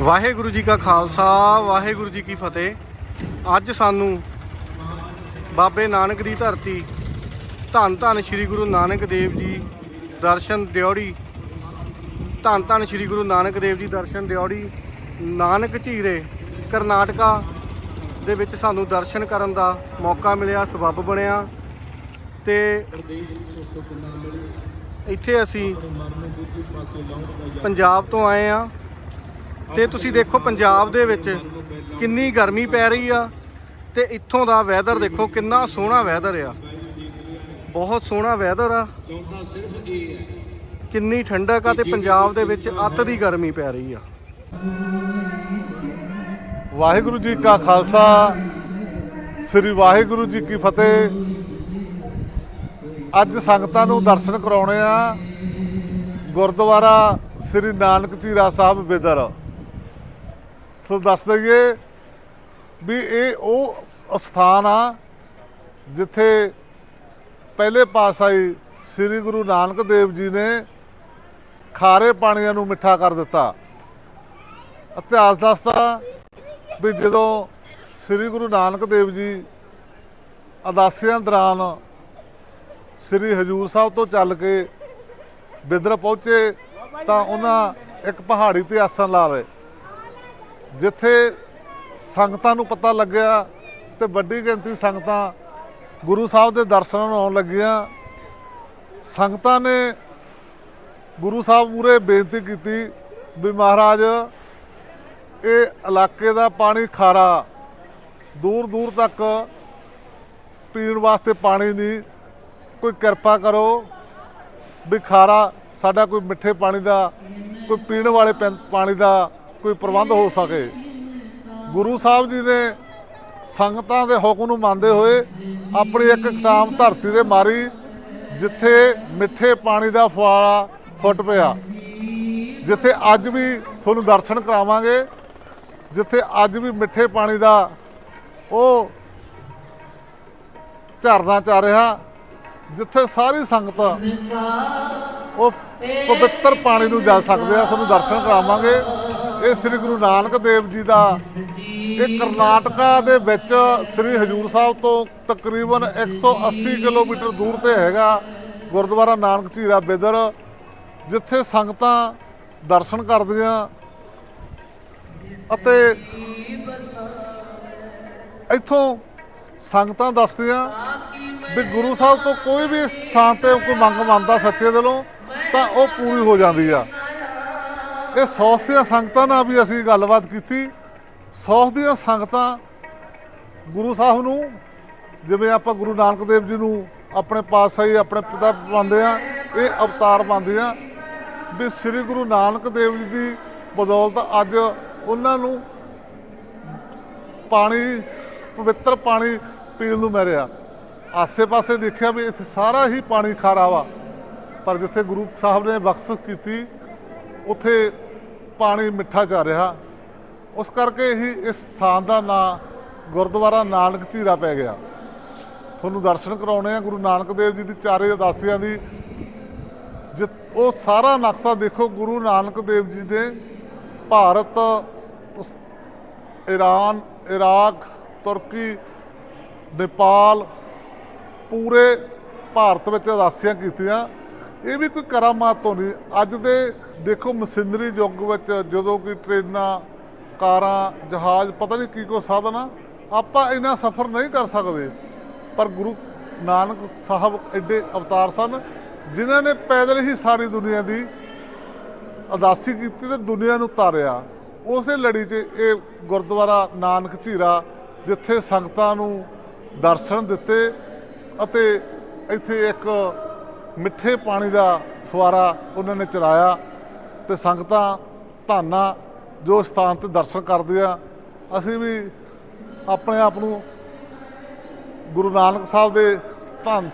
ਵਾਹਿਗੁਰੂ ਜੀ ਕਾ ਖਾਲਸਾ, ਵਾਹਿਗੁਰੂ ਜੀ ਕੀ ਫਤਿਹ। ਅੱਜ ਸਾਨੂੰ ਬਾਬੇ ਨਾਨਕ ਦੀ ਧਰਤੀ, ਧੰਨ ਧੰਨ ਸ੍ਰੀ ਗੁਰੂ ਨਾਨਕ ਦੇਵ ਜੀ ਦਰਸ਼ਨ ਦਿਉੜੀ ਧੰਨ ਧੰਨ ਸ੍ਰੀ ਗੁਰੂ ਨਾਨਕ ਦੇਵ ਜੀ ਦਰਸ਼ਨ ਦਿਉੜੀ ਨਾਨਕ ਝੀਰੇ, ਕਰਨਾਟਕਾ ਦੇ ਵਿੱਚ ਸਾਨੂੰ ਦਰਸ਼ਨ ਕਰਨ ਦਾ ਮੌਕਾ ਮਿਲਿਆ, ਸਬੱਬ ਬਣਿਆ। ਤੇ ਇੱਥੇ ਅਸੀਂ ਪੰਜਾਬ ਤੋਂ ਆਏ ਆ ਤੇ ਤੁਸੀਂ ਦੇਖੋ ਪੰਜਾਬ ਦੇ ਵਿੱਚ ਕਿੰਨੀ ਗਰਮੀ ਪੈ ਰਹੀ ਆ ਤੇ ਇੱਥੋਂ ਦਾ ਵੈਦਰ ਦੇਖੋ ਕਿੰਨਾ ਸੋਹਣਾ ਵੈਦਰ ਆ। ਬਹੁਤ ਸੋਹਣਾ ਵੈਦਰ ਆ। ਕਿੰਨੀ ਠੰਡਕ ਆ ਤੇ ਪੰਜਾਬ ਦੇ ਵਿੱਚ ਅੱਤ ਦੀ ਗਰਮੀ ਪੈ ਰਹੀ ਆ। ਵਾਹਿਗੁਰੂ ਜੀ ਕਾ ਖਾਲਸਾ, ਸ੍ਰੀ ਵਾਹਿਗੁਰੂ ਜੀ ਕੀ ਫਤਿਹ। ਅੱਜ ਸੰਗਤਾਂ ਨੂੰ ਦਰਸ਼ਨ ਕਰਾਉਣੇ ਆ। ਗੁਰਦੁਆਰਾ ਸ੍ਰੀ ਨਾਨਕ ਝੀਰਾ ਸਾਹਿਬ ਬਿਦਰ। ਸੋ ਦੱਸ ਦਈਏ ਵੀ ਇਹ ਉਹ ਸ- ਸਥਾਨ ਆ ਜਿੱਥੇ ਪਹਿਲੇ ਪਾਤਸ਼ਾਹੀ ਸ੍ਰੀ ਗੁਰੂ ਨਾਨਕ ਦੇਵ ਜੀ ਨੇ ਖਾਰੇ ਪਾਣੀਆਂ ਨੂੰ ਮਿੱਠਾ ਕਰ ਦਿੱਤਾ। ਇਤਿਹਾਸ ਦੱਸਦਾ ਵੀ ਜਦੋਂ ਸ੍ਰੀ ਗੁਰੂ ਨਾਨਕ ਦੇਵ ਜੀ ਅਦਾਸੀਆਂ ਦੌਰਾਨ ਸ੍ਰੀ ਹਜੂਰ ਸਾਹਿਬ ਤੋਂ ਚੱਲ ਕੇ ਬਿਦਰ ਪਹੁੰਚੇ ਤਾਂ ਉਹਨਾਂ ਇੱਕ ਪਹਾੜੀ ਤੇ ਆਸਣ ਲਾ ਲਏ। ਜਿੱਥੇ ਸੰਗਤਾਂ ਨੂੰ ਪਤਾ ਲੱਗਿਆ ਤੇ ਵੱਡੀ ਗਿਣਤੀ ਸੰਗਤਾਂ ਗੁਰੂ ਸਾਹਿਬ ਦੇ ਦਰਸ਼ਨਾਂ ਨੂੰ ਆਉਣ ਲੱਗੀਆਂ, ਸੰਗਤਾਂ ਨੇ ਗੁਰੂ ਸਾਹਿਬ ਮੂਰੇ ਬੇਨਤੀ ਕੀਤੀ ਵੀ ਮਹਾਰਾਜ, ਇਹ ਇਲਾਕੇ ਦਾ ਪਾਣੀ ਖਾਰਾ ਦੂਰ ਦੂਰ ਤੱਕ ਪੀਣ ਵਾਸਤੇ ਪਾਣੀ ਨਹੀਂ, ਕੋਈ ਕਿਰਪਾ ਕਰੋ ਵੀ ਖਾਰਾ, ਸਾਡਾ ਕੋਈ ਮਿੱਠੇ ਪਾਣੀ ਦਾ, ਕੋਈ ਪੀਣ ਵਾਲੇ ਪੈਨ- ਪਾਣੀ ਦਾ ਕੋਈ ਪ੍ਰਬੰਧ ਹੋ ਸਕੇ। ਗੁਰੂ ਸਾਹਿਬ ਜੀ ਨੇ ਸੰਗਤਾਂ ਦੇ ਹੁਕਮ ਨੂੰ ਮੰਨਦੇ ਹੋਏ ਆਪਣੀ ਇੱਕ ਕਟਾਮ ਧਰਤੀ ਦੇ ਮਾਰੀ, ਜਿੱਥੇ ਮਿੱਠੇ ਪਾਣੀ ਦਾ ਫੁਆਰਾ ਫੁੱਟ ਪਿਆ। ਜਿੱਥੇ ਅੱਜ ਵੀ ਤੁਹਾਨੂੰ ਦਰਸ਼ਨ ਕਰਾਵਾਂਗੇ, ਜਿੱਥੇ ਅੱਜ ਵੀ ਮਿੱਠੇ ਪਾਣੀ ਦਾ ਉਹ ਝਰਨਾ ਚੱਲ ਰਿਹਾ, ਜਿੱਥੇ ਸਾਰੀ ਸੰਗਤ ਉਹ ਪਵਿੱਤਰ ਪਾਣੀ ਨੂੰ ਜਾ ਸਕਦੇ ਆ, ਤੁਹਾਨੂੰ ਦਰਸ਼ਨ ਕਰਾਵਾਂਗੇ। ਇਹ ਸ੍ਰੀ ਗੁਰੂ ਨਾਨਕ ਦੇਵ ਜੀ ਦਾ ਇਹ ਕਰਨਾਟਕਾ ਦੇ ਵਿੱਚ ਸ੍ਰੀ ਹਜੂਰ ਸਾਹਿਬ ਤੋਂ ਤਕਰੀਬਨ 180 ਕਿਲੋਮੀਟਰ ਦੂਰ ਤੇ ਹੈਗਾ ਗੁਰਦੁਆਰਾ ਨਾਨਕ ਝੀਰਾ ਬਿਦਰ, ਜਿੱਥੇ ਸੰਗਤਾਂ ਦਰਸ਼ਨ ਕਰਦੀਆਂ ਅਤੇ ਇੱਥੋਂ ਸੰਗਤਾਂ ਦੱਸਦੀਆਂ ਵੀ ਗੁਰੂ ਸਾਹਿਬ ਤੋਂ ਕੋਈ ਵੀ ਸਥਾਨ ਤੇ ਕੋਈ ਮੰਗ ਮੰਨਦਾ ਸੱਚੇ ਦਿਲੋਂ, ਤਾਂ ਉਹ ਪੂਰੀ ਹੋ ਜਾਂਦੀ ਆ। ਇਹ ਸੌ ਦੀਆਂ ਸੰਗਤਾਂ ਨਾਲ ਵੀ ਅਸੀਂ ਗੱਲਬਾਤ ਕੀਤੀ। ਸੌ ਦੀਆਂ ਸੰਗਤਾਂ ਗੁਰੂ ਸਾਹਿਬ ਨੂੰ, ਜਿਵੇਂ ਆਪਾਂ ਗੁਰੂ ਨਾਨਕ ਦੇਵ ਜੀ ਨੂੰ ਆਪਣੇ ਪਾਤਸ਼ਾਹੀ, ਆਪਣੇ ਪਿਤਾ ਮੰਨਦੇ ਆ ਇਹ ਅਵਤਾਰ ਮੰਨਦੇ ਆ ਵੀ ਸ੍ਰੀ ਗੁਰੂ ਨਾਨਕ ਦੇਵ ਜੀ ਦੀ ਬਦੌਲਤ ਅੱਜ ਉਹਨਾਂ ਨੂੰ ਪਾਣੀ, ਪਵਿੱਤਰ ਪਾਣੀ ਪੀਣ ਨੂੰ ਮਿਲਿਆ। ਆਸੇ-ਪਾਸੇ ਦੇਖਿਆ ਵੀ ਇੱਥੇ ਸਾਰਾ ਹੀ ਪਾਣੀ ਖਾਰਾ ਵਾ। ਪਰ ਜਿੱਥੇ ਗੁਰੂ ਸਾਹਿਬ ਨੇ ਬਖਸ਼ਿਸ਼ ਕੀਤੀ, ਉੱਥੇ ਪਾਣੀ ਮਿੱਠਾ ਚੱਲ ਰਿਹਾ, ਉਸ ਕਰਕੇ ਹੀ ਇਸ ਸਥਾਨ ਦਾ ਨਾਂ ਗੁਰਦੁਆਰਾ ਨਾਨਕ ਝੀਰਾ ਪੈ ਗਿਆ। ਤੁਹਾਨੂੰ ਦਰਸ਼ਨ ਕਰਾਉਣੇ ਆ ਗੁਰੂ ਨਾਨਕ ਦੇਵ ਜੀ ਦੀ, ਚਾਰੇ ਉਦਾਸੀਆਂ ਦੀ। ਜਿ- ਉਹ ਸਾਰਾ ਨਕਸ਼ਾ ਦੇਖੋ, ਗੁਰੂ ਨਾਨਕ ਦੇਵ ਜੀ ਦੇ ਭਾਰਤ ਈਰਾਨ, ਇਰਾਕ, ਤੁਰਕੀ, ਨੇਪਾਲ, ਪੂਰੇ ਭਾਰਤ ਵਿੱਚ ਉਦਾਸੀਆਂ ਕੀਤੀਆਂ। ਇਹ ਵੀ ਕੋਈ ਕਰਾਮਾਤ ਤੋਂ ਨਹੀਂ। ਅੱਜ ਦੇ ਦੇਖੋ ਮਸ਼ੀਨਰੀ ਯੁੱਗ ਵਿੱਚ ਜਦੋਂ ਕਿ ਟ੍ਰੇਨਾਂ, ਕਾਰਾਂ, ਜਹਾਜ਼, ਪਤਾ ਨਹੀਂ ਕੀ ਕੋ ਸਾਧਨ ਆ, ਆਪਾਂ ਇੰਨਾ ਸਫ਼ਰ ਨਹੀਂ ਕਰ ਸਕਦੇ। ਪਰ ਗੁਰੂ ਨਾਨਕ ਸਾਹਿਬ ਐਡੇ ਅਵਤਾਰ ਸਨ, ਜਿਨ੍ਹਾਂ ਨੇ ਪੈਦਲ ਹੀ ਸਾਰੀ ਦੁਨੀਆ ਦੀ ਅਦਾਸੀ ਕੀਤੀ ਤੇ ਦੁਨੀਆ ਨੂੰ ਤਾਰਿਆ। ਉਸੇ ਲੜੀ 'ਚ ਇਹ ਗੁਰਦੁਆਰਾ ਨਾਨਕ ਝੀਰਾ, ਜਿੱਥੇ ਸੰਗਤਾਂ ਨੂੰ ਦਰਸ਼ਨ ਦਿੱਤੇ ਅਤੇ ਇੱਥੇ ਇੱਕ ਮਿੱਠੇ ਪਾਣੀ ਦਾ ਫੁਆਰਾ ਉਹਨਾਂ ਨੇ ਚਲਾਇਆ ਤੇ ਸੰਗਤਾਂ ਧਾਨਾ, ਜੋ ਸਥਾਨ ਤੇ ਦਰਸ਼ਨ ਕਰਦੇ ਆ ਅਸੀਂ ਵੀ ਆਪਣੇ ਆਪ ਨੂੰ ਗੁਰੂ ਨਾਨਕ ਸਾਹਿਬ ਦੇ ਧੰਨ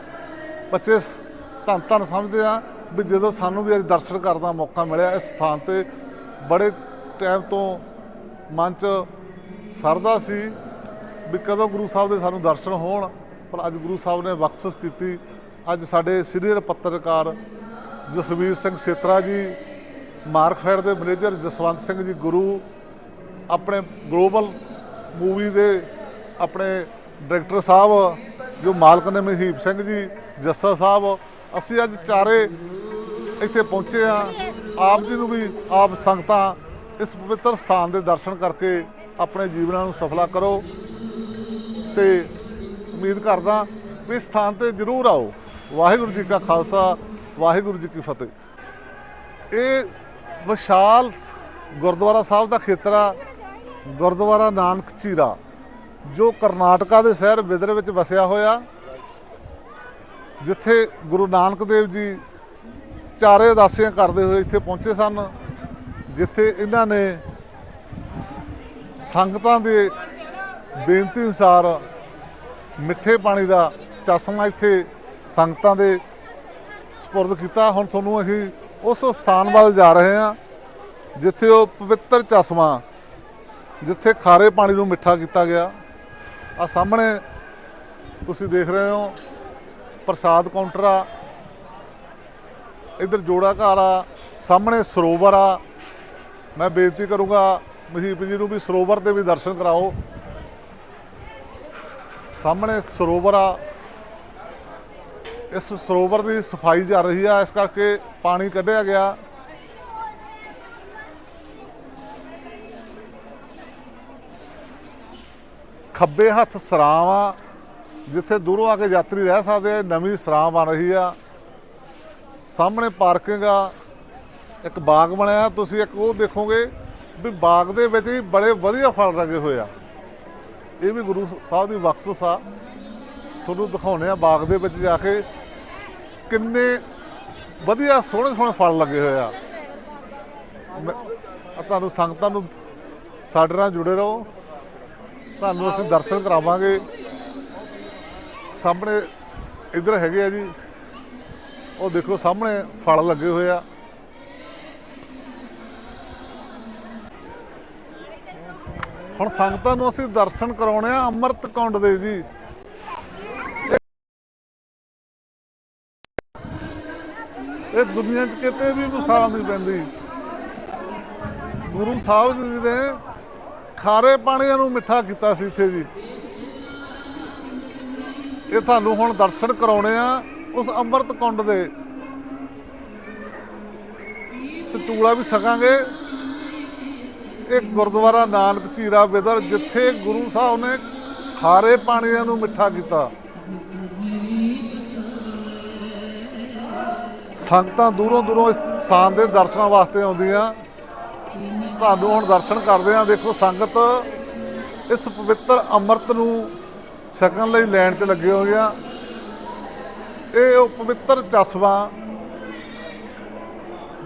ਬੱਚੇ ਧੰਨ ਧੰਨ ਸਮਝਦੇ ਆ ਵੀ ਜਦੋਂ ਸਾਨੂੰ ਵੀ ਅੱਜ ਦਰਸ਼ਨ ਕਰਨ ਦਾ ਮੌਕਾ ਮਿਲਿਆ, ਇਸ ਸਥਾਨ ਤੇ ਬੜੇ ਟਾਈਮ ਤੋਂ ਮਨ 'ਚ ਸਰਦਾ ਸੀ ਵੀ ਕਦੋਂ ਗੁਰੂ ਸਾਹਿਬ ਦੇ ਸਾਨੂੰ ਦਰਸ਼ਨ ਹੋਣ, ਪਰ ਅੱਜ ਗੁਰੂ ਸਾਹਿਬ ਨੇ ਬਖਸ਼ਿਸ਼ ਕੀਤੀ ਅੱਜ ਸਾਡੇ ਸੀਨੀਅਰ ਪੱਤਰਕਾਰ ਜਸਵੀਰ ਸਿੰਘ ਸੇਤਰਾ ਜੀ ਮਾਰਕਫੈਡ ਦੇ ਮੈਨੇਜਰ ਜਸਵੰਤ ਸਿੰਘ ਜੀ ਗੁਰੂ, ਆਪਣੇ ਗਲੋਬਲ ਮੂਵੀ ਦੇ ਆਪਣੇ ਡਾਇਰੈਕਟਰ ਸਾਹਿਬ, ਜੋ ਮਾਲਕ ਨੇ ਮਹੀਪ ਸਿੰਘ ਜੀ, ਜੱਸਾ ਸਾਹਿਬ, ਅਸੀਂ ਅੱਜ ਚਾਰੇ ਇੱਥੇ ਪਹੁੰਚੇ ਆ ਆਪ ਜੀ ਨੂੰ ਵੀ ਆਪ ਸੰਗਤਾਂ ਇਸ ਪਵਿੱਤਰ ਸਥਾਨ ਦੇ ਦਰਸ਼ਨ ਕਰਕੇ ਆਪਣੇ ਜੀਵਨਾਂ ਨੂੰ ਸਫਲਾ ਕਰੋ। ਤੇ ਉਮੀਦ ਕਰਦਾ ਵੀ ਇਸ ਸਥਾਨ ਤੇ ਜ਼ਰੂਰ ਆਓ। ਵਾਹਿਗੁਰੂ ਜੀ ਕਾ ਖਾਲਸਾ, ਵਾਹਿਗੁਰੂ ਜੀ ਕੀ ਫਤਿਹ। ਇਹ ਵਿਸ਼ਾਲ ਗੁਰਦੁਆਰਾ ਸਾਹਿਬ ਦਾ ਖੇਤਰ ਆ, ਗੁਰਦੁਆਰਾ ਨਾਨਕ ਚੀਰਾ, ਜੋ ਕਰਨਾਟਕਾ ਦੇ ਸ਼ਹਿਰ ਬਿਦਰ ਵਿੱਚ ਵਸਿਆ ਹੋਇਆ, ਜਿੱਥੇ ਗੁਰੂ ਨਾਨਕ ਦੇਵ ਜੀ ਚਾਰੇ ਉਦਾਸੀਆਂ ਕਰਦੇ ਹੋਏ ਇੱਥੇ ਪਹੁੰਚੇ ਸਨ, ਜਿੱਥੇ ਇਹਨਾਂ ਨੇ ਸੰਗਤਾਂ ਦੇ ਬੇਨਤੀ ਅਨੁਸਾਰ ਮਿੱਠੇ ਪਾਣੀ ਦਾ ਚਸ਼ਮਾ ਇੱਥੇ ਸੰਗਤਾਂ ਦੇ ਸਪੁਰਦ ਕੀਤਾ। ਹੁਣ ਤੁਹਾਨੂੰ ਅਸੀਂ ਉਸ ਸਥਾਨ ਵੱਲ ਜਾ ਰਹੇ ਹਾਂ, ਜਿੱਥੇ ਉਹ ਪਵਿੱਤਰ ਚਸ਼ਮਾ, ਜਿੱਥੇ ਖਾਰੇ ਪਾਣੀ ਨੂੰ ਮਿੱਠਾ ਕੀਤਾ ਗਿਆ। ਆ ਸਾਹਮਣੇ ਤੁਸੀਂ ਦੇਖ ਰਹੇ ਹੋ, ਪ੍ਰਸਾਦ ਕਾਊਂਟਰ ਆ। ਇਧਰ ਜੋੜਾ ਘਰ ਆ, ਸਾਹਮਣੇ ਸਰੋਵਰ ਆ। ਮੈਂ ਬੇਨਤੀ ਕਰੂੰਗਾ ਮਹੀਪ ਜੀ ਨੂੰ ਵੀ ਸਰੋਵਰ ਦੇ ਵੀ ਦਰਸ਼ਨ ਕਰਾਓ। ਸਾਹਮਣੇ ਸਰੋਵਰ ਆ ਇਸ ਸਰੋਵਰ ਦੀ ਸਫ਼ਾਈ ਚੱਲ ਰਹੀ ਆ, ਇਸ ਕਰਕੇ ਪਾਣੀ ਕੱਢਿਆ ਗਿਆ। ਖੱਬੇ ਹੱਥ ਸਰਾਂ ਆ, ਜਿੱਥੇ ਦੂਰੋਂ ਆ ਕੇ ਯਾਤਰੀ ਰਹਿ ਸਕਦੇ ਆ, ਨਵੀਂ ਸਰਾਂ ਬਣ ਰਹੀ ਆ। ਸਾਹਮਣੇ ਪਾਰਕਿੰਗ ਆ, ਇੱਕ ਬਾਗ ਬਣਿਆ, ਤੁਸੀਂ ਇੱਕ ਉਹ ਦੇਖੋਗੇ ਵੀ ਬਾਗ ਦੇ ਵਿੱਚ ਵੀ ਬੜੇ ਵਧੀਆ ਫਲ ਲੱਗੇ ਹੋਏ ਆ। ਇਹ ਵੀ ਗੁਰੂ ਸਾਹਿਬ ਦੀ ਬਖਸ਼ਿਸ਼ ਆ। ਤੁਹਾਨੂੰ ਦਿਖਾਉਨੇ ਆ ਬਾਗ ਦੇ ਵਿੱਚ ਜਾ ਕੇ ਕਿੰਨੇ ਵਧੀਆ ਸੋਹਣੇ ਸੋਹਣੇ ਫਲ ਲੱਗੇ ਹੋਏ ਆ। ਮੈਂ- ਤੁਹਾਨੂੰ ਸੰਗਤਾਂ ਨੂੰ ਸਾਡੇ ਨਾਲ ਜੁੜੇ ਰਹੋ। ਤੁਹਾਨੂੰ ਅਸੀਂ ਦਰਸ਼ਨ ਕਰਾਵਾਂਗੇ। ਸਾਹਮਣੇ ਇੱਧਰ ਹੈਗੇ ਆ ਜੀ। ਉਹ ਦੇਖੋ, ਸਾਹਮਣੇ ਫਲ ਲੱਗੇ ਹੋਏ ਆ। ਹੁਣ ਸੰਗਤਾਂ ਨੂੰ ਅਸੀਂ ਦਰਸ਼ਨ ਕਰਾਉਣੇ ਆ ਅੰਮ੍ਰਿਤ ਕੁੰਡ ਦੇ ਜੀ। ਦੁਨੀਆ 'ਚ ਕਿਤੇ ਵੀ ਮਿਸਾਲ ਨਹੀਂ ਪੈਂਦੀ। ਗੁਰੂ ਸਾਹਿਬ ਜੀ ਨੇ ਖਾਰੇ ਪਾਣੀਆਂ ਨੂੰ ਮਿੱਠਾ ਕੀਤਾ ਸੀ ਇੱਥੇ ਜੀ। ਇਹ ਤੁਹਾਨੂੰ ਹੁਣ ਦਰਸ਼ਨ ਕਰਾਉਣੇ ਆ ਉਸ ਅੰਮ੍ਰਿਤ ਕੁੰਡ ਦੇ। ਤੇ ਚੂੜਾ ਵੀ ਸਕਾਂਗੇ ਇਹ ਗੁਰਦੁਆਰਾ ਨਾਨਕ ਚੀਰਾ ਬਿਦਰ ਜਿੱਥੇ ਗੁਰੂ ਸਾਹਿਬ ਨੇ ਖਾਰੇ ਪਾਣੀਆਂ ਨੂੰ ਮਿੱਠਾ ਕੀਤਾ। ਸੰਗਤਾਂ ਦੂਰੋਂ ਦੂਰੋਂ ਇਸ ਸਥਾਨ ਦੇ ਦਰਸ਼ਨਾਂ ਵਾਸਤੇ ਆਉਂਦੀਆਂ। ਤੁਹਾਨੂੰ ਹੁਣ ਦਰਸ਼ਨ ਕਰਦੇ ਆ ਦੇਖੋ ਸੰਗਤ ਇਸ ਪਵਿੱਤਰ ਅੰਮ੍ਰਿਤ ਨੂੰ ਛਕਣ ਲਈ ਲੈਣ 'ਚ ਲੱਗੇ ਹੋਏ ਆ ਇਹ ਉਹ ਪਵਿੱਤਰ ਚਸ਼ਮਾ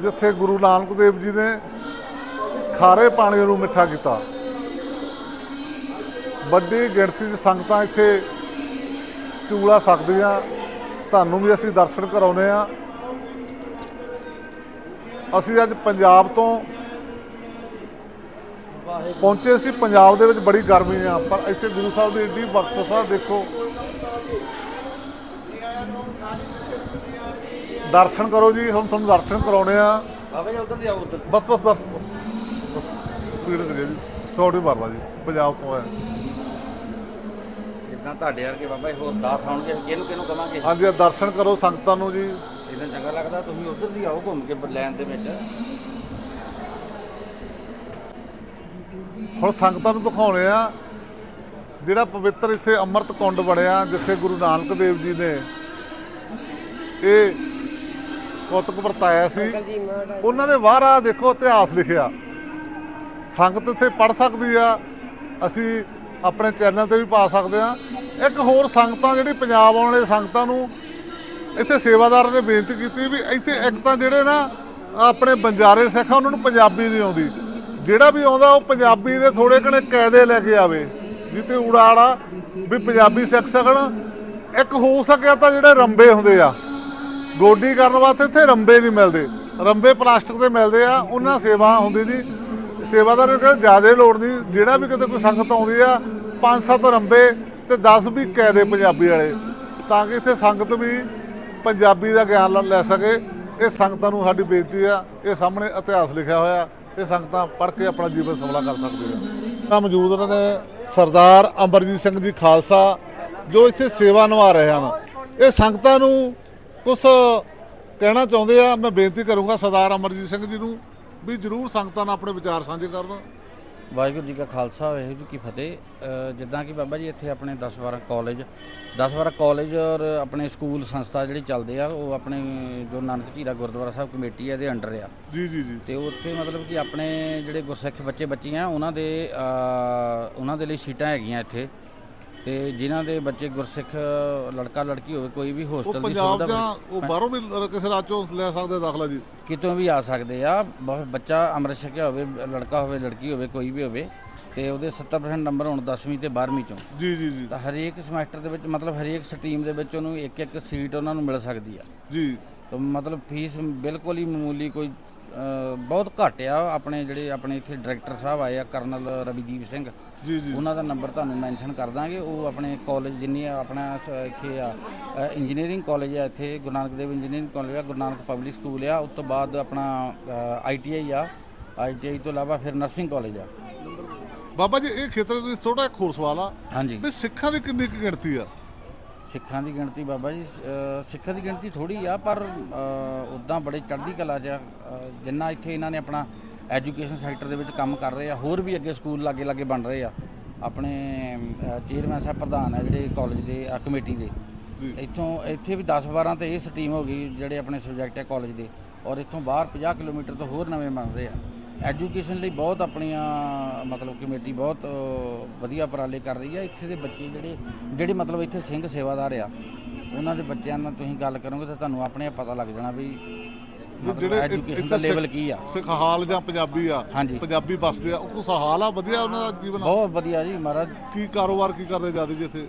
ਜਿੱਥੇ ਗੁਰੂ ਨਾਨਕ ਦੇਵ ਜੀ ਨੇ ਖਾਰੇ ਪਾਣੀ ਨੂੰ ਮਿੱਠਾ ਕੀਤਾ। ਵੱਡੀ ਗਿਣਤੀ 'ਚ ਸੰਗਤਾਂ ਇੱਥੇ ਚੂਲਾ ਸਕਦੀਆਂ ਤੁਹਾਨੂੰ ਵੀ ਅਸੀਂ ਦਰਸ਼ਨ ਕਰਾਉਨੇ ਆ ਅਸੀਂ ਅੱਜ ਪੰਜਾਬ ਤੋਂ ਪਹੁੰਚੇ ਸੀ। ਪੰਜਾਬ ਦੇ ਵਿੱਚ ਬੜੀ ਗਰਮੀ ਆ ਪਰ ਇੱਥੇ ਗੁਰੂ ਸਾਹਿਬ ਦੀ ਏਡੀ ਬਖਸ਼ਿਸ਼ ਆ ਦੇਖੋ। ਦਰਸ਼ਨ ਕਰੋ ਜੀ ਹੁਣ ਤੁਹਾਨੂੰ ਦਰਸ਼ਨ ਕਰਾਉਣੇ ਆ। ਬਾਬਾ ਜੀ ਉਧਰ ਦੀ ਆਓ ਉਧਰ। ਬਸ ਬਸ ਬਸ ਬਸ ਪੀੜ ਜੀ। ਛੋਟੀ ਮਾਰਦਾ ਜੀ ਪੰਜਾਬ ਤੋਂ ਆਇਆ ਜਿੱਦਾਂ ਤੁਹਾਡੇ ਵਰਗੇ ਬਾਬਾ ਜੀ ਹੋਰ 10 ਆਉਣਗੇ ਕਿਹਨੂੰ ਕਿਹਨੂੰ ਕਵਾਂਗੇ? ਹਾਂਜੀ ਦਰਸ਼ਨ ਕਰੋ ਸੰਗਤਾਂ ਨੂੰ ਜੀ। ਇਹਨਾਂ ਚੰਗਾ ਲੱਗਦਾ ਤੁਸੀਂ ਉਧਰ ਦੀ ਆਓ ਘੁੰਮ ਕੇ ਲੈਣ ਦੇ ਵਿੱਚ। ਹੁਣ ਸੰਗਤਾਂ ਨੂੰ ਦਿਖਾਉਣੇ ਆ ਜਿਹੜਾ ਪਵਿੱਤਰ ਇੱਥੇ ਅੰਮ੍ਰਿਤ ਕੁੰਡ ਬਣਿਆ, ਜਿੱਥੇ ਗੁਰੂ ਨਾਨਕ ਦੇਵ ਜੀ ਨੇ ਇਹ ਕੌਤਕ ਵਰਤਾਇਆ ਸੀ। ਉਹਨਾਂ ਦੇ ਬਾਹਰ ਦੇਖੋ, ਇਤਿਹਾਸ ਲਿਖਿਆ। ਸੰਗਤ ਇੱਥੇ ਪੜ ਸਕਦੀ ਆ। ਅਸੀਂ ਆਪਣੇ ਚੈਨਲ ਤੇ ਵੀ ਪਾ ਸਕਦੇ ਆ। ਇੱਕ ਹੋਰ ਸੰਗਤਾਂ, ਜਿਹੜੀ ਪੰਜਾਬ ਆਉਣ ਵਾਲੇ ਸੰਗਤਾਂ ਨੂੰ ਇੱਥੇ ਸੇਵਾਦਾਰਾਂ ਨੇ ਬੇਨਤੀ ਕੀਤੀ ਵੀ ਇੱਥੇ ਇੱਕ ਤਾਂ ਜਿਹੜੇ ਨਾ ਆਪਣੇ ਬੰਜਾਰੇ ਸਿੱਖ ਆ, ਉਹਨਾਂ ਨੂੰ ਪੰਜਾਬੀ ਨਹੀਂ ਆਉਂਦੀ। ਜਿਹੜਾ ਵੀ ਆਉਂਦਾ, ਉਹ ਪੰਜਾਬੀ ਦੇ ਥੋੜੇ ਘਣੇ ਕਾਇਦੇ ਲੈ ਕੇ ਆਵੇ ਜਿੱਤੇ ਉਡਾੜਾ ਵੀ ਪੰਜਾਬੀ ਸਿੱਖ ਸਕਣ। ਇੱਕ ਹੋ ਸਕਿਆ ਤਾਂ ਜਿਹੜੇ ਰੰਬੇ ਹੁੰਦੇ ਆ, ਗੋਡੀ ਕਰਨ ਵਾਸਤੇ ਇੱਥੇ ਰੰਬੇ ਨਹੀਂ ਮਿਲਦੇ। ਰੰਬੇ ਪਲਾਸਟਿਕ ਦੇ ਮਿਲਦੇ ਆ, ਉਹਨਾਂ ਸੇਵਾ ਹੁੰਦੀ ਜੀ ਸੇਵਾਦਾਰ ਨੂੰ ਕਹਿੰਦੇ ਜ਼ਿਆਦਾ ਲੋੜ ਨਹੀਂ, ਜਿਹੜਾ ਵੀ ਕਿਤੇ ਕੋਈ ਸੰਗਤ ਆਉਂਦੀ ਆ, ਪੰਜ ਸੱਤ ਰੰਬੇ ਤੇ 10 ਵੀ ਕਾਇਦੇ ਪੰਜਾਬੀ ਵਾਲੇ। ਤਾਂ ਕਿ ਇੱਥੇ ਸੰਗਤ ਵੀ ਪੰਜਾਬੀ ਦਾ ਗਿਆਨ ਲੈ ਸਕੇ, ਇਹ ਸੰਗਤਾਂ ਨੂੰ ਸਾਡੀ ਬੇਨਤੀ ਆ, ਇਹ ਸਾਹਮਣੇ ਇਤਿਹਾਸ ਲਿਖਿਆ ਹੋਇਆ, ਇਹ ਸੰਗਤਾਂ ਪੜ੍ਹ ਕੇ ਆਪਣਾ ਜੀਵਨ ਸਫਲਾ ਕਰ ਸਕਦੀਆਂ ਤਾਂ ਮੌਜੂਦ ਨੇ ਸਰਦਾਰ ਅਮਰਜੀਤ ਸਿੰਘ ਜੀ ਖਾਲਸਾ, ਜੋ ਇੱਥੇ ਸੇਵਾ ਨਿਭਾ ਰਹੇ ਹਨ। ਇਹ ਸੰਗਤਾਂ ਨੂੰ ਕੁਝ ਕਹਿਣਾ ਚਾਹੁੰਦੇ ਆ, ਮੈਂ ਬੇਨਤੀ ਕਰੂੰਗਾ ਸਰਦਾਰ ਅਮਰਜੀਤ ਸਿੰਘ ਜੀ ਨੂੰ ਵੀ ਜਰੂਰ ਸੰਗਤਾਂ ਨਾਲ ਆਪਣੇ ਵਿਚਾਰ ਸਾਂਝੇ ਕਰਨ। ਵਾਹਿਗੁਰੂ ਜੀ ਕਾ ਖਾਲਸਾ ਵਾਹਿਗੁਰੂ ਜੀ ਕੀ ਫਤਿਹ। ਜਿੱਦਾਂ ਕਿ ਬਾਬਾ ਜੀ ਇੱਥੇ ਆਪਣੇ 10 12 ਕਾਲਜ 10 12 ਕਾਲਜ ਔਰ ਆਪਣੇ ਸਕੂਲ ਸੰਸਥਾ ਜਿਹੜੇ ਚੱਲਦੇ ਆ ਉਹ ਆਪਣੇ ਜੋ ਨਾਨਕ ਝੀਰਾ ਗੁਰਦੁਆਰਾ ਸਾਹਿਬ ਕਮੇਟੀ ਹੈ ਇਹਦੇ ਅੰਡਰ ਆ। ਜੀ ਜੀ ਜੀ। ਤੇ ਉੱਥੇ ਮਤਲਬ ਕਿ ਆਪਣੇ ਜਿਹੜੇ ਗੁਰਸਿੱਖ ਬੱਚੇ ਬੱਚੀਆਂ ਉਹਨਾਂ ਦੇ ਉਹਨਾਂ ਦੇ ਲਈ ਸੀਟਾਂ ਹੈਗੀਆਂ ਇੱਥੇ। ਤੇ ਜਿਨ੍ਹਾਂ ਦੇ ਬੱਚੇ ਗੁਰਸਿੱਖ ਲੜਕਾ ਲੜਕੀ ਹੋਵੇ ਕੋਈ ਵੀ ਉਹ ਹੋਸਟਲ ਦੀ ਪੰਜਾਬ ਸੁਵਿਧਾ ਜਾਂ ਉਹ ਬਾਹਰੋਂ ਵੀ ਕਿਸੇ ਰਾਜ ਚੋਂ ਲੈ ਸਕਦੇ ਦਾਖਲਾ ਜੀ। ਕਿਤੋਂ ਵੀ ਆ ਸਕਦੇ ਆ। ਬ- ਬੱਚਾ ਅੰਮ੍ਰਿਤ ਛਕਿਆ ਹੋਵੇ ਲੜਕਾ ਹੋਵੇ ਲੜਕੀ ਹੋਵੇ ਕੋਈ ਵੀ ਹੋਵੇ ਤੇ ਉਹਦੇ 70% ਨੰਬਰ ਹੁਣ 10ਵੀਂ ਤੇ 12ਵੀਂ ਚੋਂ। ਜੀ ਜੀ ਜੀ। ਤਾਂ ਹਰੇਕ ਸਮੈਸਟਰ ਦੇ ਵਿੱਚ ਮਤਲਬ ਹਰੇਕ ਸਟਰੀਮ ਦੇ ਵਿੱਚ ਉਹਨੂੰ ਇੱਕ ਇੱਕ ਸੀਟ ਉਹਨਾਂ ਨੂੰ ਮਿਲ ਸਕਦੀ ਆ। ਜੀ। ਤਾਂ ਮਤਲਬ ਫੀਸ ਬਿਲਕੁਲ ਹੀ ਮਾਮੂਲੀ ਕੋਈ ਬਹੁਤ ਘੱਟ ਆ ਆਪਣੇ ਜਿਹੜੇ ਆਪਣੇ ਇੱਥੇ ਡਾਇਰੈਕਟਰ ਸਾਹਿਬ ਆਏ ਆ ਕਰਨਲ ਰਵੀਦੀਪ ਸਿੰਘ। ਜੀ ਜੀ। ਉਹਨਾਂ ਦਾ ਨੰਬਰ ਤੁਹਾਨੂੰ ਮੈਂਸ਼ਨ ਕਰ ਦਾਂਗੇ। ਉਹ ਆਪਣੇ ਕਾਲਜ ਜਿੰਨੀ ਆ ਆਪਣਾ ਸ- ਇੱਥੇ ਆ ਇੰਜੀਨੀਅਰਿੰਗ ਕਾਲਜ ਆ ਇੱਥੇ ਗੁਰੂ ਨਾਨਕ ਦੇਵ ਇੰਜੀਨੀਅਰਿੰਗ ਕਾਲਜ ਆ ਗੁਰੂ ਨਾਨਕ ਪਬਲਿਕ ਸਕੂਲ ਆ। ਉਸ ਤੋਂ ਬਾਅਦ ਆਪਣਾ ਆਈਟੀਆਈ ਆ। ਆਈਟੀਆਈ ਤੋਂ ਇਲਾਵਾ ਫਿਰ ਨਰਸਿੰਗ ਕਾਲਜ ਆ। ਬਾਬਾ ਜੀ ਇਹ ਖੇਤਰ ਦੇ ਥੋੜਾ ਇੱਕ ਹੋਰ ਸਵਾਲ ਆ। ਹਾਂਜੀ। ਵੀ ਸਿੱਖਾਂ ਦੀ ਕਿੰਨੀ ਕੁ ਗਿਣਤੀ ਆ? ਸਿੱਖਾਂ ਦੀ ਗਿਣਤੀ ਬਾਬਾ ਜੀ ਅ, ਸਿੱਖਾਂ ਦੀ ਗਿਣਤੀ ਥੋੜੀ ਆ ਪਰ ਉਦਾਂ ਬੜੇ ਚੜ੍ਹਦੀ ਕਲਾ 'ਚ ਆ ਅ, ਜਿੰਨਾ ਇੱਥੇ ਇਹਨਾਂ ਨੇ ਆਪਣਾ ਐਜੂਕੇਸ਼ਨ ਸੈਕਟਰ ਦੇ ਵਿੱਚ ਕੰਮ ਕਰ ਰਹੇ ਆ ਹੋਰ ਵੀ ਅੱਗੇ ਸਕੂਲ ਲਾਗੇ ਲਾਗੇ ਬਣ ਰਹੇ ਆ। ਆਪਣੇ ਚੇਅਰਮੈਨ ਸਾਹਿਬ ਪ੍ਰਧਾਨ ਆ ਜਿਹੜੇ ਕਾਲਜ ਦੇ ਕਮੇਟੀ ਦੇ। ਇੱਥੋਂ ਇੱਥੇ ਵੀ 10 12 ਤੇ ਇਹ ਸਟਰੀਮ ਹੋ ਗਈ ਜਿਹੜੇ ਆਪਣੇ ਸਬਜੈਕਟ ਹੈ ਕਾਲਜ ਦੇ। ਔਰ ਇੱਥੋਂ ਬਾਹਰ 50 ਕਿਲੋਮੀਟਰ ਤੋਂ ਹੋਰ ਨਵੇਂ ਬਣ ਰਹੇ ਆ। ਐਜੂਕੇਸ਼ਨ ਲਈ ਬਹੁਤ ਆਪਣੀਆਂ ਮਤਲਬ ਕਮੇਟੀ ਬਹੁਤ ਵਧੀਆ ਉਪਰਾਲੇ ਕਰ ਰਹੀ ਆ ਇੱਥੇ ਦੇ ਬੱਚੇ ਜਿਹੜੇ ਜਿਹੜੇ ਮਤਲਬ ਇੱਥੇ ਸਿੰਘ ਸੇਵਾਦਾਰ ਆ ਉਹਨਾਂ ਦੇ ਬੱਚਿਆਂ ਨਾਲ ਤੁਸੀਂ ਗੱਲ ਕਰੋਗੇ ਤਾਂ ਤੁਹਾਨੂੰ ਆਪਣੇ ਆਪ ਪਤਾ ਲੱਗ ਜਾਣਾ ਵੀ ਜਿਹੜੇ ਐਜੂਕੇਸ਼ਨ ਦਾ ਲੈਵਲ ਕੀ ਆ। ਸਿੱਖ ਹਾਲ ਜਾਂ ਪੰਜਾਬੀ ਆ ਹਾਂਜੀ। ਪੰਜਾਬੀ ਬਸਦੇ ਆ ਉਹ ਸਹਾਲ ਆ ਵਧੀਆ ਉਹਨਾਂ ਦਾ ਜੀਵਨ ਬਹੁਤ ਵਧੀਆ ਜੀ ਮਹਾਰਾਜ। ਕੀ ਕਾਰੋਬਾਰ ਕੀ ਕਰਦੇ ਜ਼ਿਆਦਾ ਜੀ ਇੱਥੇ?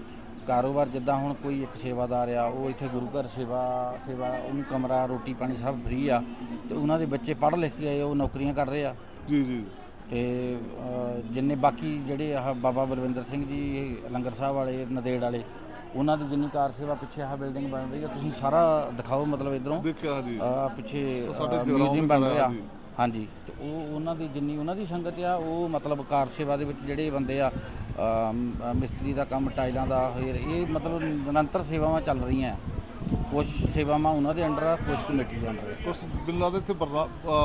ਕਾਰੋਬਾਰ ਜਿੱਦਾਂ ਹੁਣ ਕੋਈ ਇੱਕ ਸੇਵਾਦਾਰ ਆ ਉਹ ਇੱਥੇ ਗੁਰੂ ਘਰ ਸੇਵਾ ਸੇਵਾ ਉਹਨੂੰ ਕਮਰਾ ਰੋਟੀ ਪਾਣੀ ਸਭ ਫ੍ਰੀ ਆ ਤੇ ਉਹਨਾਂ ਦੇ ਬੱਚੇ ਪੜ੍ਹ ਲਿਖ ਕੇ ਆਏ ਉਹ ਨੌਕਰੀਆਂ ਕਰ ਰਹੇ ਆ। ਜੀ ਜੀ। ਤੇ ਜਿੰਨੇ ਬਾਕੀ ਜਿਹੜੇ ਆਹ ਬਾਬਾ ਬਲਵਿੰਦਰ ਸਿੰਘ ਜੀ ਲੰਗਰ ਸਾਹਿਬ ਵਾਲੇ ਨਦੇੜ ਵਾਲੇ ਉਹਨਾਂ ਦੀ ਜਿੰਨੀ ਕਾਰ ਸੇਵਾ ਪਿੱਛੇ ਆਹ ਬਿਲਡਿੰਗ ਬਣ ਰਹੀ ਆ ਤੁਸੀਂ ਸਾਰਾ ਦਿਖਾਓ ਮਤਲਬ ਇਧਰੋਂ। ਦੇਖਿਆ ਜੀ। ਆ ਪਿੱਛੇ ਮਿਊਜ਼ੀਅਮ ਬਣ ਰਿਹਾ। ਹਾਂਜੀ। ਤੇ ਉਹ ਉਹਨਾਂ ਦੀ ਜਿੰਨੀ ਉਹਨਾਂ ਦੀ ਸੰਗਤ ਆ ਉਹ ਮਤਲਬ ਕਾਰ ਸੇਵਾ ਦੇ ਵਿੱਚ ਜਿਹੜੇ ਬੰਦੇ ਆ ਮਿਸਤਰੀ ਦਾ ਕੰਮ ਟਾਈਲਾਂ ਦਾ ਫਿਰ ਇਹ ਮਤਲਬ ਨਿਰੰਤਰ ਸੇਵਾਵਾਂ ਚੱਲ ਰਹੀਆਂ। ਕੁਝ ਸੇਵਾਵਾਂ ਉਹਨਾਂ ਦੇ ਅੰਡਰ ਆ ਕੁਝ ਕਮੇਟੀ ਦੇ ਅੰਡਰ ਕੁਛ ਬਿੱਲਾਂ ਦੇ ਇੱਥੇ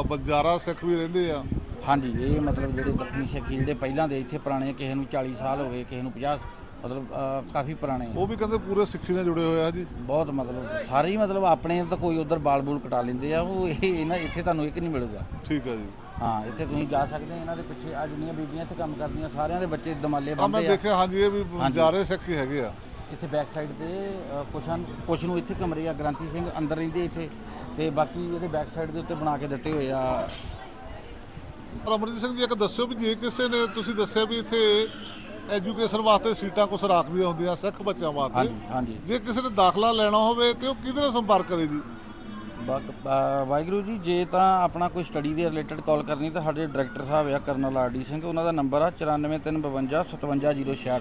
ਬੰਜਾਰਾ ਸਿੱਖ ਵੀ ਰਹਿੰਦੇ ਆ। ਹਾਂਜੀ ਇਹ ਮਤਲਬ ਜਿਹੜੇ ਦੱਖਣੀ ਸਿੱਖੀ ਜਿਹੜੇ ਪਹਿਲਾਂ ਦੇ ਇੱਥੇ ਪੁਰਾਣੇ ਕਿਸੇ ਨੂੰ 40 ਸਾਲ ਹੋ ਗਏ ਕਿਸੇ ਨੂੰ 50 ਮਤਲਬ ਕਾਫੀ ਪੁਰਾਣੇ। ਉਹ ਵੀ ਕਹਿੰਦੇ ਪੂਰੇ ਸਿੱਖੀ ਨਾਲ ਜੁੜੇ ਹੋਏ ਆ ਜੀ। ਬਹੁਤ ਮਤਲਬ ਸਾਰੇ ਹੀ ਮਤਲਬ ਆਪਣੇ ਤਾਂ ਕੋਈ ਉਧਰ ਬਾਲ ਬੂਲ ਕਟਾ ਲੈਂਦੇ ਆ ਉਹ ਇਹ ਇਹਨਾਂ ਇੱਥੇ ਤੁਹਾਨੂੰ ਇੱਕ ਨਹੀਂ ਮਿਲੂਗਾ। ਠੀਕ ਆ ਜੀ। ਹਾਂ ਇੱਥੇ ਤੁਸੀਂ ਜਾ ਸਕਦੇ ਹੋ ਇਹਨਾਂ ਦੇ ਪਿੱਛੇ ਆ ਜਿੰਨੀਆਂ ਬੀਬੀਆਂ ਇੱਥੇ ਕੰਮ ਕਰਦੀਆਂ ਸਾਰਿਆਂ ਦੇ ਬੱਚੇ ਦਮਾਲੇ ਆ ਮੈਂ ਬੰਦੇ ਆ। ਦੇਖਿਆ ਹਾਂਜੀ ਇਹ ਵੀ ਬੰਜਾਰੇ ਸਿੱਖ ਹੀ ਹੈਗੇ ਆ। ਇੱਥੇ ਬੈਕ ਸਾਈਡ ਤੇ ਅ, ਕੁਛਾਂ ਕੁਛ ਨੂੰ ਇੱਥੇ ਕਮਰੇ ਆ ਗ੍ਰਾਂਤੀ ਸਿੰਘ ਅੰਦਰ ਰਹਿੰਦੇ ਇੱਥੇ ਤੇ ਬਾਕੀ ਇਹਦੇ ਬੈਕ ਸਾਈਡ ਦੇ ਉੱਤੇ ਬਣਾ ਕੇ ਦਿੱਤੇ ਹੋਏ ਆ। ਅਮਰਜੀਤ ਸਿੰਘ ਜੀ ਇੱਕ ਦੱਸਿਓ ਵੀ ਜੇ ਕਿਸੇ ਨੇ ਤੁਸੀਂ ਦੱਸਿਆ ਵੀ ਇੱਥੇ ਐਜੂਕੇਸ਼ਨ ਵਾਸਤੇ ਸੀਟਾਂ ਕੁਝ ਰਾਖਵੀਆਂ ਹੁੰਦੀਆਂ ਸਿੱਖ ਬੱਚਿਆਂ ਵਾਸਤੇ। ਹਾਂਜੀ ਹਾਂਜੀ। ਜੇ ਕਿਸੇ ਨੇ ਦਾਖਲਾ ਲੈਣਾ ਹੋਵੇ ਤੇ ਉਹ ਕਿਹਦੇ ਨਾਲ ਸੰਪਰਕ ਕਰੇ ਜੀ ਬਾਕ- ਵਾਹਿਗੁਰੂ ਜੀ, ਜੇ ਤਾਂ ਆਪਣਾ ਕੋਈ ਸਟੱਡੀ ਦੇ ਰਿਲੇਟਡ ਕਾਲ ਕਰਨੀ ਤਾਂ ਸਾਡੇ ਡਾਇਰੈਕਟਰ ਸਾਹਿਬ ਆ, ਕਰਨਲ ਆਰਡੀ ਸਿੰਘ। ਉਹਨਾਂ ਦਾ ਨੰਬਰ ਆ 9435 57066